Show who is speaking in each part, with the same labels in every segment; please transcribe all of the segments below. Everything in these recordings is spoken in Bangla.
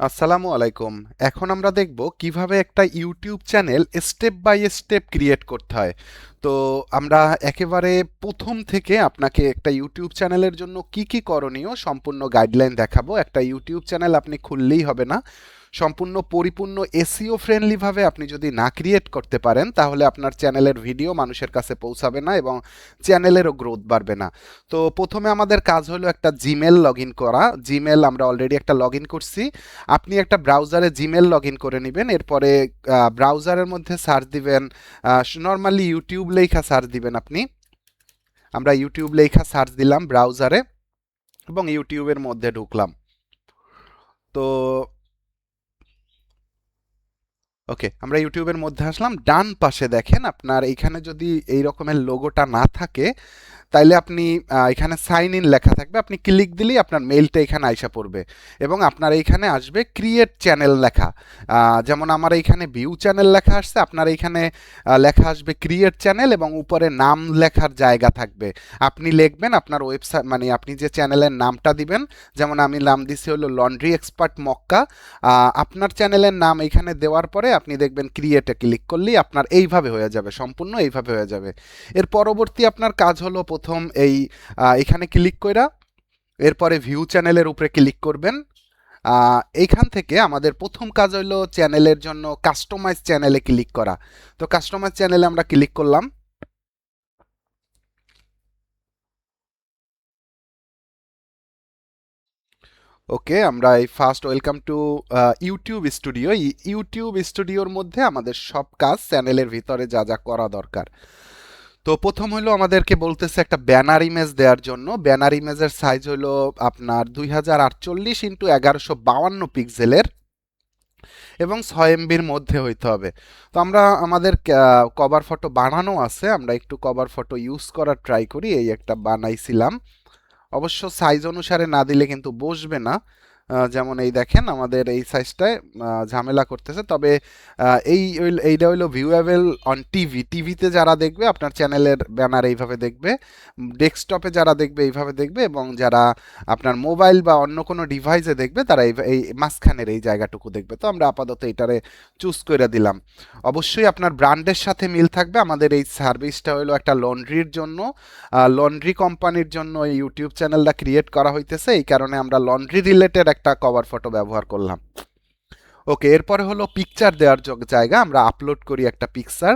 Speaker 1: আসসালামু আলাইকুম। এখন আমরা দেখব কীভাবে একটা YouTube channel step by step create করতে হয়। তো আমরা একেবারে প্রথম থেকে আপনাকে একটা ইউটিউব চ্যানেলের জন্য কি কি করণীয় সম্পূর্ণ গাইডলাইন দেখাবো। একটা ইউটিউব চ্যানেল আপনি খুললেই হবে না। সম্পূর্ণ পরিপূর্ণ এসিও ফ্রেন্ডলিভাবে আপনি যদি না ক্রিয়েট করতে পারেন, তাহলে আপনার চ্যানেলের ভিডিও মানুষের কাছে পৌঁছাবে না এবং চ্যানেলেরও গ্রোথ বাড়বে না। তো প্রথমে আমাদের কাজ হলো একটা জিমেল লগ করা। জিমেল আমরা অলরেডি একটা লগ করছি। আপনি একটা ব্রাউজারে জিমেল লগ করে নেবেন। এরপরে ব্রাউজারের মধ্যে সার্চ দিবেন নর্মালি ইউটিউব লেখা সার্চ দিবেন আপনি। আমরা ইউটিউব লেখা সার্চ দিলাম ব্রাউজারে এবং ইউটিউবের মধ্যে ঢুকলাম। তো ওকে আমরা ইউটিউবের মধ্যে আসলাম। ডান পাশে দেখেন আপনার এইখানে যদি এই রকমের লোগোটা না থাকে, তাইলে আপনি এখানে সাইন ইন লেখা থাকবে। আপনি ক্লিক দিলেই আপনার মেইলটা এখানে আইসা পড়বে এবং আপনার এইখানে আসবে ক্রিয়েট চ্যানেল লেখা। যেমন আমার এইখানে ভিউ চ্যানেল লেখা আসছে, আপনার এইখানে লেখা আসবে ক্রিয়েট চ্যানেল এবং উপরে নাম লেখার জায়গা থাকবে। আপনি লিখবেন আপনার ওয়েবসাইট মানে আপনি যে চ্যানেলের নামটা দিবেন, যেমন আমি নাম দিছি হলো লন্ড্রি এক্সপার্ট মক্কা আপনার চ্যানেলের নাম এখানে দেওয়ার পরে আপনি দেখবেন ক্রিয়েটে ক্লিক করলেই আপনার এইভাবে হয়ে যাবে, সম্পূর্ণ এইভাবে হয়ে যাবে। এর পরবর্তী আপনার কাজ হলো প্রথম এই এখানে ক্লিক করা এরপরে ভিউ চ্যানেলের উপরে ক্লিক করবেন। এইখান থেকে আমাদের প্রথম কাজ হলো চ্যানেলের জন্য কাস্টমাইজ চ্যানেলে ক্লিক করা। তো কাস্টমাইজ চ্যানেলে আমরা ক্লিক করলাম। ওকে আমরা এই first welcome to YouTube Studio YouTube স্টুডিওর মধ্যে আমাদের সব কাজ চ্যানেলের ভিতরে যা যা করা দরকার। তো প্রথম হলো আমাদেরকে বলতেছে একটা ব্যানার ইমেজ দেওয়ার জন্য। ব্যানার ইমেজের সাইজ হলো আপনার দুই হাজার আটচল্লিশ ইন্টু এগারোশো বাউান্ন পিক্সেলের এবং ছয় এমবির মধ্যে হইতে হবে। তো আমরা আমাদের কভার ফটো বানানো আছে। আমরা একটু কভার ফটো ইউজ করার ট্রাই করি। এই একটা বানাইছিলাম। অবশ্য সাইজ অনুসারে না দিলে কিন্তু বসবে না। যেমন এই দেখেন আমাদের এই সাইজটায় ঝামেলা করতেছে। তবে এই এইটা হইল ভিউয়েবল অন টিভি টিভিতে যারা দেখবে, আপনার চ্যানেলের ব্যানার এইভাবে দেখবে ডেস্কটপে যারা দেখবে, এইভাবে দেখবে, এবং যারা আপনার মোবাইল বা অন্য কোনো ডিভাইসে দেখবে, তারা এই মাঝখানের এই জায়গাটুকু দেখবে। তো আমরা আপাতত এটারে চুজ করে দিলাম। অবশ্যই আপনার ব্র্যান্ডের সাথে মিল থাকবে। আমাদের এই সার্ভিসটা হলো একটা লন্ড্রির জন্য। লন্ড্রি কোম্পানির জন্য ইউটিউব চ্যানেলটা ক্রিয়েট করা হইতেছে। এই কারণে আমরা লন্ড্রি রিলেটেড একটা কভার ফটো ব্যবহার করলাম। ওকে এরপরে হলো পিকচার দেওয়ার জায়গা। আমরা আপলোড করি একটা পিকচার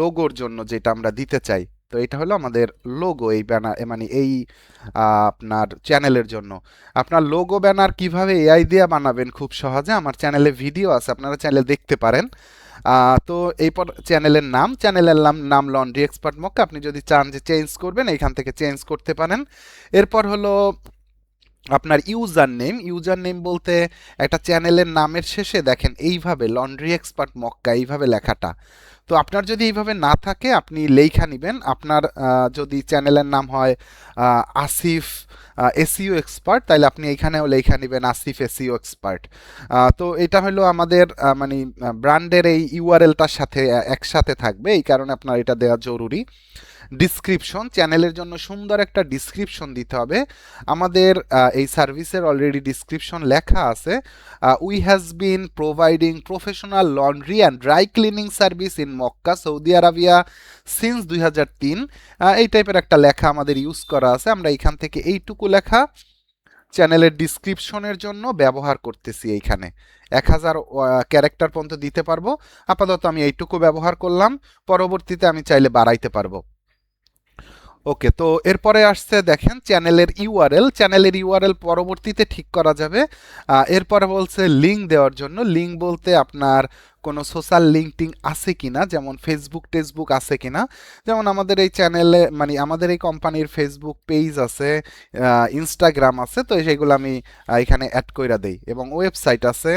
Speaker 1: লোগোর জন্য যেটা আমরা দিতে চাই। তো এটা হলো আমাদের লোগো এই ব্যানার মানে এই আপনার চ্যানেলের জন্য। আপনার লোগো ব্যানার কীভাবে এআই দিয়ে বানাবেন খুব সহজে, আমার চ্যানেলে ভিডিও আছে, আপনারা চাইলে দেখতে পারেন। তো এই চ্যানেলের নাম চ্যানেলের নাম নাম লন্ড্রি এক্সপার্ট মক্কা আপনি যদি চান যে চেঞ্জ করবেন এইখান থেকে চেঞ্জ করতে পারেন। এরপর হলো আপনার ইউজার নেম ইউজার নেম বলতে একটা চ্যানেলের নামের শেষে দেখেন এইভাবে লন্ড্রি এক্সপার্ট মক্কা এইভাবে লেখাটা। তো আপনার যদি এইভাবে না থাকে, আপনি লেখা নেবেন। আপনার যদি চ্যানেলের নাম হয় আসিফ এসিও এক্সপার্ট তাহলে আপনি এইখানেও লেখা নেবেন আসিফ এসিও এক্সপার্ট। তো এটা হলো আমাদের মানে ব্র্যান্ডের এই ইউআরএলটার সাথে একসাথে থাকবে। এই কারণে আপনার এটা দেওয়া জরুরি। ডিসক্রিপশন চ্যানেলের জন্য সুন্দর একটা ডিসক্রিপশন দিতে হবে। আমাদের এই সার্ভিসের অলরেডি ডিসক্রিপশন লেখা আছে। We has been providing professional laundry and dry cleaning service in Mecca, Saudi Arabia since দুই হাজার তিন। এই টাইপের একটা লেখা আমাদের ইউজ করা আছে। আমরা এখান থেকে এইটুকু লেখা চ্যানেলের ডিসক্রিপশনের জন্য ব্যবহার করতেছি এইখানে। এক হাজার ক্যারেক্টার পর্যন্ত দিতে পারব। আপাতত আমি এইটুকু ব্যবহার করলাম। পরবর্তীতে আমি চাইলে বাড়াইতে পারব। ওকে, তো এরপরে আসছে দেখেন চ্যানেলের ইউআরএল। চ্যানেলের ইউআরএল পরবর্তীতে ঠিক করা যাবে। এরপরে বলছে লিঙ্ক দেওয়ার জন্য। লিঙ্ক বলতে আপনার কোনো সোশ্যাল লিঙ্ক আছে কি না যেমন ফেসবুক টেসবুক আছে কি না যেমন আমাদের এই চ্যানেলে মানে আমাদের এই কোম্পানির ফেসবুক পেজ আছে ইনস্টাগ্রাম আছে, তো সেগুলো আমি এখানে অ্যাড কইরা দেই। এবং ওয়েবসাইট আছে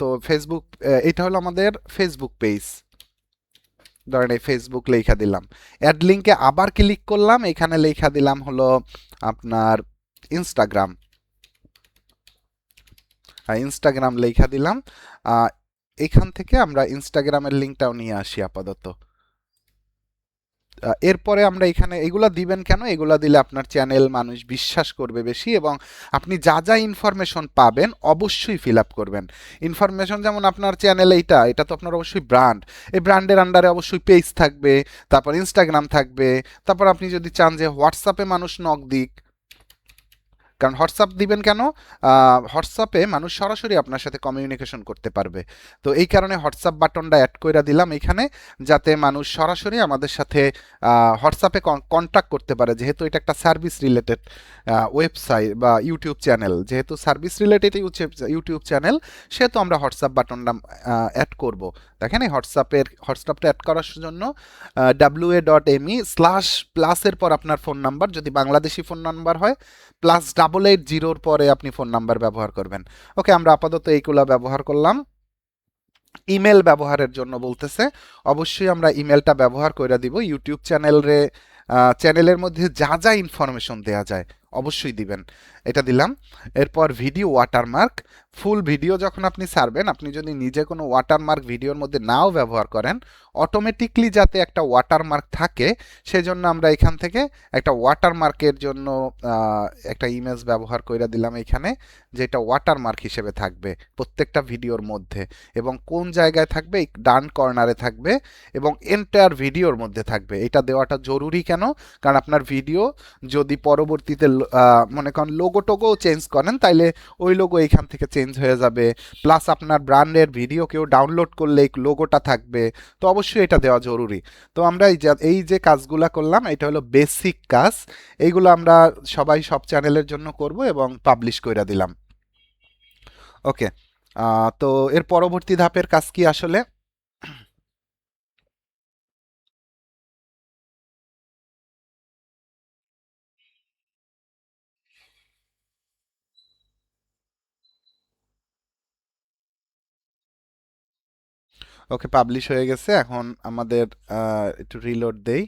Speaker 1: তো ফেসবুক এটা হলো আমাদের ফেসবুক পেজ। ধরেন এই ফেসবুক লেখা দিলাম। অ্যাড লিঙ্কে আবার ক্লিক করলাম, এখানে লেখা দিলাম হলো আপনার ইনস্টাগ্রাম ইনস্টাগ্রাম লেখা দিলাম। এখান থেকে আমরা ইনস্টাগ্রামের লিঙ্কটাও নিয়ে আসি আপাতত। এরপরে আমরা এখানে এগুলো দিবেন কেন? এগুলো দিলে আপনার চ্যানেল মানুষ বিশ্বাস করবে বেশি এবং আপনি যা যা ইনফরমেশন পাবেন অবশ্যই ফিল আপ করবেন। ইনফরমেশন যেমন আপনার চ্যানেল এইটা, এটা তো আপনার অবশ্যই ব্র্যান্ড এই ব্র্যান্ডের আন্ডারে অবশ্যই পেজ থাকবে, তারপর ইনস্টাগ্রাম থাকবে, তারপর আপনি যদি চান যে হোয়াটসঅ্যাপে মানুষ নক দিক কারণ হোয়াটসঅ্যাপ দিবেন কেন? হোয়াটসঅ্যাপে মানুষ সরাসরি আপনার সাথে কমিউনিকেশন করতে পারবে। তো এই কারণে হোয়াটসঅ্যাপ বাটনটা অ্যাড করে দিলাম এখানে, যাতে মানুষ সরাসরি আমাদের সাথে হোয়াটসঅ্যাপে কন্ট্যাক্ট করতে পারে। যেহেতু এটা একটা সার্ভিস রিলেটেড ওয়েবসাইট বা ইউটিউব চ্যানেল যেহেতু সার্ভিস রিলেটেড ইউটিউব চ্যানেল সেহেতু আমরা হোয়াটসঅ্যাপ বাটনটা অ্যাড করব। দেখেন এই হোয়াটসঅ্যাপের, হোয়াটসঅ্যাপটা অ্যাড করার জন্য W A dot me slash প্লাসের পর আপনার ফোন নাম্বার যদি বাংলাদেশি ফোন নাম্বার হয় প্লাস ডাবল এইট জিরোর পরে আপনি ফোন নাম্বার ব্যবহার করবেন। ওকে, আমরা আপাতত এইগুলা ব্যবহার করলাম। ইমেল ব্যবহারের জন্য বলতেছে। অবশ্যই আমরা ইমেলটা ব্যবহার করে দিব। ইউটিউব চ্যানেলরে চ্যানেলের মধ্যে যা যা ইনফরমেশন দেওয়া যায়, অবশ্যই দিবেন। এটা দিলাম। এরপর ভিডিও ওয়াটারমার্ক ফুল ভিডিও যখন আপনি সারবেন, আপনি যদি নিজে কোনো ওয়াটারমার্ক ভিডিওর মধ্যে নাও ব্যবহার করেন অটোমেটিকলি যাতে একটা ওয়াটারমার্ক থাকে, সেজন্য আমরা এখান থেকে একটা ওয়াটারমার্কের জন্য একটা ইমেজ ব্যবহার করে দিলাম এখানে, যেটা ওয়াটারমার্ক হিসেবে থাকবে প্রত্যেকটা ভিডিওর মধ্যে এবং কোন জায়গায় থাকবে ডান কর্নারে থাকবে এবং এন্টায়ার ভিডিওর মধ্যে থাকবে। এটা দেওয়াটা জরুরি কেন? কারণ আপনার ভিডিও যদি পরবর্তীতে মনে করেন লোগো টোগোও চেঞ্জ করেন, তাইলে ওই লোগো এখান থেকে চেঞ্জ হয়ে যাবে। প্লাস আপনার ব্র্যান্ডের ভিডিও কেউ ডাউনলোড করলে এই লোগোটা থাকবে। তো অবশ্যই এটা দেওয়া জরুরি। তো আমরা এই যে এই যে কাজগুলা করলাম, এটা হলো বেসিক কাজ। এইগুলো আমরা সবাই সব চ্যানেলের জন্য করব এবং পাবলিশ করে দিলাম। ওকে তো এর পরবর্তী ধাপের কাজ কি আসলে? ওকে পাবলিশ হয়ে গেছে, এখন আমাদের একটু রিলোড দেই।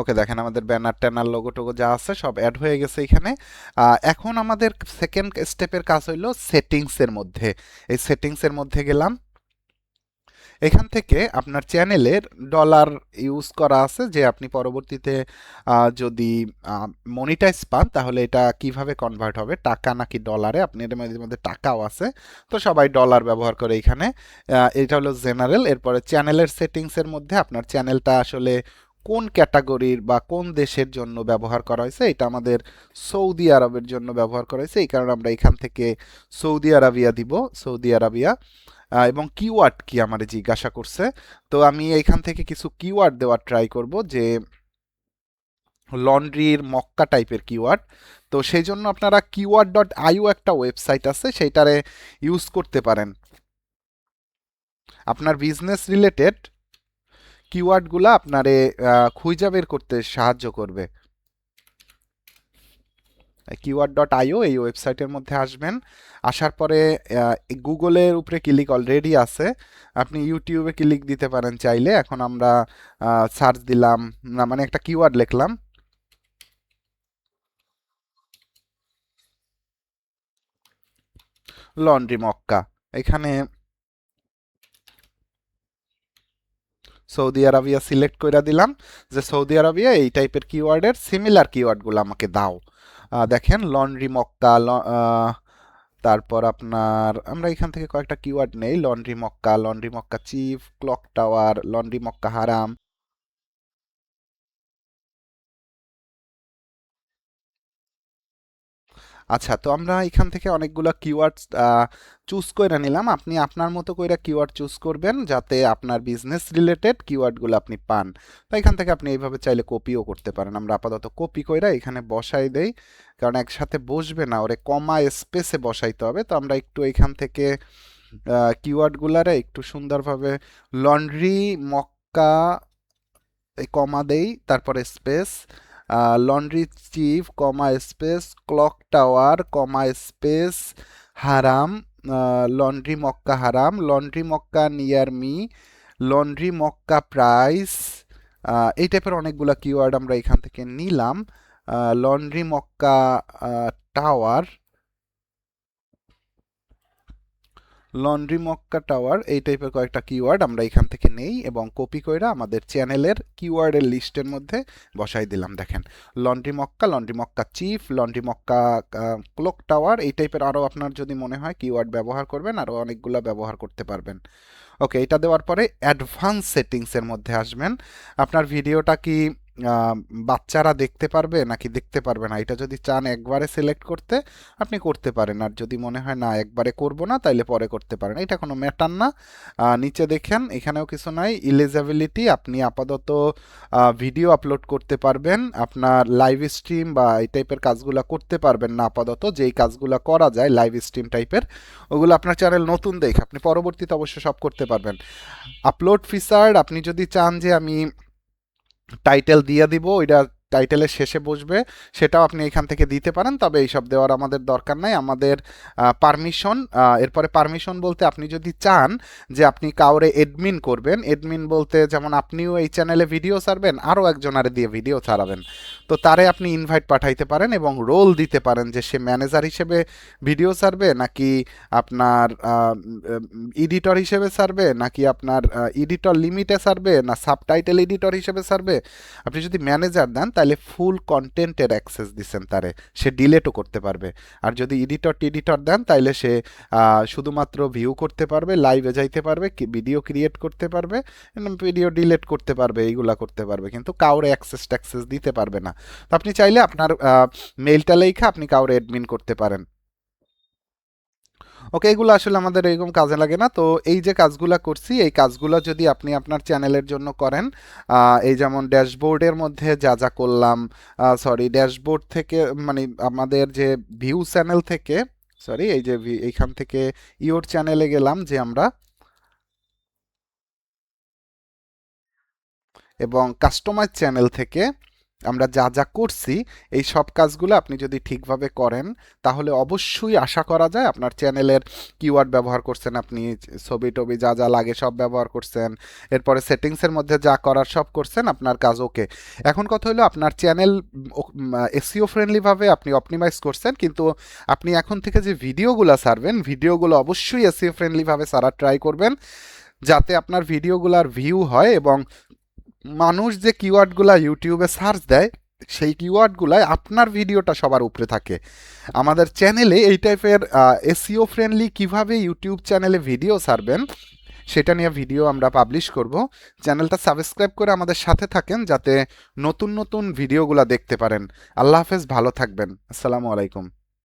Speaker 1: ওকে দেখেন আমাদের ব্যানার ট্যানার লোগো টোগো যা আছে সব অ্যাড হয়ে গেছে এখানে। এখন আমাদের সেকেন্ড স্টেপের কাজ হইল সেটিংসের মধ্যে। এই সেটিংসের মধ্যে গেলাম। এখান থেকে আপনার চ্যানেলের ডলার ইউজ করা আছে যে আপনি পরবর্তীতে যদি মনিটাইজ পান, তাহলে এটা কীভাবে কনভার্ট হবে? টাকা নাকি ডলারে আপনি এর মধ্যে টাকাও আছে। তো সবাই ডলার ব্যবহার করে এখানে এটা হলো জেনারেল এরপরে চ্যানেলের সেটিংসের মধ্যে আপনার চ্যানেলটা আসলে কোন ক্যাটাগরির বা কোন দেশের জন্য ব্যবহার করা হয়েছে? এটা আমাদের সৌদি আরবের জন্য ব্যবহার করা হয়েছে। এই কারণে আমরা এখান থেকে সৌদি আরাবিয়া দিব। সৌদি আরাবিয়া এবং কিওয়ার্ড কি আমারে জিজ্ঞাসা করছে। তো আমি এখান থেকে কিছু কিওয়ার্ড দেওয়ার ট্রাই করব যে লন্ড্রির মক্কা টাইপের কিওয়ার্ড তো সেই জন্য আপনারা কিওয়ার্ড ডট আইও একটা ওয়েবসাইট আছে, সেইটারে ইউজ করতে পারেন। আপনার বিজনেস রিলেটেড কিওয়ার্ডগুলো আপনারে খুঁজে বের করতে সাহায্য করবে। কিওয়ার্ড ডট আইও এই ওয়েবসাইটের মধ্যে আসবেন। আসার পরে গুগলের উপরে ক্লিক অলরেডি আছে। আপনি ইউটিউবে ক্লিক দিতে পারেন চাইলে। এখন আমরা সার্চ দিলাম। না মানে একটা কিওয়ার্ড লিখলাম। Laundry Mecca. এখানে সৌদি আরবিয়া সিলেক্ট করে দিলাম যে সৌদি আরবিয়া এই টাইপের কিওয়ার্ডের সিমিলার কিওয়ার্ডগুলো আমাকে দাও। দেখেন লন্ড্রি মক্কা তারপর আপনার, আমরা এখান থেকে কয়েকটা কিওয়ার্ড নেই laundry Mecca laundry Mecca cheap clock tower laundry Mecca Haram আচ্ছা তো আমরা এখান থেকে অনেকগুলো কিওয়ার্ড চুজ করে নিলাম। আপনি আপনার মতো করে কিওয়ার্ড চুজ করবেন যাতে আপনার বিজনেস রিলেটেড কিওয়ার্ডগুলো আপনি পান। তো এখান থেকে আপনি এইভাবে চাইলে কপিও করতে পারেন। আমরা আপাতত কপি কইরা এখানে বসাই দেই। কারণ একসাথে বসবে না, ওরে কমা স্পেসে বসাইতে হবে। তো আমরা একটু এখান থেকে কিওয়ার্ডগুলারে একটু সুন্দরভাবে লন্ড্রি মক্কা কমা দেই, তারপরে space laundry cheap comma space clock tower comma space Haram laundry Mecca Haram laundry Mecca near me laundry Mecca price এই টাইপের অনেকগুলো কিওয়ার্ড আমরা এখান থেকে নিলাম। Laundry Mecca tower laundry Mecca tower এই টাইপের কয়েকটা কিওয়ার্ড আমরা এখান থেকে নেই এবং কপি কইরা আমাদের চ্যানেলের কিওয়ার্ডের লিস্টের মধ্যে বসাই দিলাম, দেখেন। Laundry Mecca laundry Mecca cheap laundry Mecca clock tower এই টাইপের আরও আপনার যদি মনে হয় কিওয়ার্ড ব্যবহার করবেন আরও অনেকগুলো ব্যবহার করতে পারবেন। ওকে এটা দেওয়ার পরে অ্যাডভান্স সেটিংসের মধ্যে আসবেন। আপনার ভিডিওটা কি বাচ্চারা দেখতে পারবে নাকি দেখতে পারবে না? এটা যদি চান একবারে সিলেক্ট করতে, আপনি করতে পারেন। আর যদি মনে হয় না, একবারে করব না, তাইলে পরে করতে পারেন। এটা কোনো ম্যাটার না। নিচে দেখেন, এখানেও কিছু নাই। ইলিজিবিলিটি আপনি আপাতত ভিডিও আপলোড করতে পারবেন। আপনার লাইভ স্ট্রিম বা এই টাইপের কাজগুলো করতে পারবেন না আপাতত। যেই কাজগুলো করা যায় লাইভ স্ট্রিম টাইপের ওগুলো আপনার চ্যানেল নতুন দেখে আপনি পরবর্তীতে অবশ্য সব করতে পারবেন। আপলোড ফিচার আপনি যদি চান যে আমি টাইটেল দিয়ে দিব ওইটা টাইটেলের শেষে বসবে, সেটাও আপনি এখান থেকে দিতে পারেন, তবে এইসব দেওয়ার আমাদের দরকার নাই। আমাদের পারমিশন এরপরে পারমিশন বলতে আপনি যদি চান যে আপনি কাউরে এডমিন করবেন এডমিন বলতে যেমন আপনিও এই চ্যানেলে ভিডিও ছাড়বেন, আরও একজনারে দিয়ে ভিডিও ছাড়াবেন। তো তারে আপনি ইনভাইট পাঠাইতে পারেন এবং রোল দিতে পারেন যে সে ম্যানেজার হিসেবে ভিডিও ছাড়বে, নাকি আপনার এডিটর হিসেবে ছাড়বে, নাকি আপনার এডিটর লিমিটে ছাড়বে, না সাবটাইটেল এডিটর হিসেবে ছাড়বে। আপনি যদি ম্যানেজার দেন তাহলে ফুল কন্টেন্টের অ্যাক্সেস দিচ্ছেন তারে। সে ডিলেটও করতে পারবে। আর যদি এডিটর টিডিটর দেন তাহলে সে শুধুমাত্র ভিউ করতে পারবে লাইভে যাইতে পারবে ভিডিও ক্রিয়েট করতে পারবে ভিডিও ডিলেট করতে পারবে, এইগুলো করতে পারবে। কিন্তু কাউরে অ্যাক্সেস ট্যাক্সেস দিতে পারবে না। তো আপনি চাইলে আপনার মেইলটা লেখা আপনি কাউরে অ্যাডমিন করতে পারেন। ওকে, এগুলো আসলে আমাদের এরকম কাজে লাগে না। তো এই যে কাজগুলো করছি, এই কাজগুলো যদি আপনি আপনার চ্যানেলের জন্য করেন এই যেমন ড্যাশবোর্ডের মধ্যে যা যা করলাম সরি ড্যাশবোর্ড থেকে মানে আমাদের যে ভিউ চ্যানেল থেকে সরি এই যে এইখান থেকে ইওর চ্যানেলে গেলাম যে আমরা। এবং কাস্টমাইজ চ্যানেল থেকে আমরা যা যা করছি, এই সব কাজগুলো আপনি যদি ঠিকভাবে করেন, তাহলে অবশ্যই আশা করা যায় আপনার চ্যানেলের কিওয়ার্ড ব্যবহার করছেন আপনি, ছবি টবি যা যা লাগে সব ব্যবহার করছেন, এরপরে সেটিংসের মধ্যে যা করার সব করছেন, আপনার কাজ ওকে এখন কথা হলো আপনার চ্যানেল এসিও ফ্রেন্ডলিভাবে আপনি অপটিমাইজ করছেন, কিন্তু আপনি এখন থেকে যে ভিডিওগুলো সারবেন ভিডিওগুলো অবশ্যই এসিও ফ্রেন্ডলিভাবে সারা ট্রাই করবেন, যাতে আপনার ভিডিওগুলোর ভিউ হয় এবং মানুষ যে কিওয়ার্ডগুলা ইউটিউবে সার্চ দেয়, সেই কিওয়ার্ডগুলায় আপনার ভিডিওটা সবার উপরে থাকে। আমাদের চ্যানেলে এই টাইপের এসিও ফ্রেন্ডলি কীভাবে ইউটিউব চ্যানেলে ভিডিও সারবেন সেটা নিয়ে ভিডিও আমরা পাবলিশ করব। চ্যানেলটা সাবস্ক্রাইব করে আমাদের সাথে থাকেন, যাতে নতুন নতুন ভিডিওগুলো দেখতে পারেন। আল্লাহ হাফেজ, ভালো থাকবেন। আসসালামু আলাইকুম।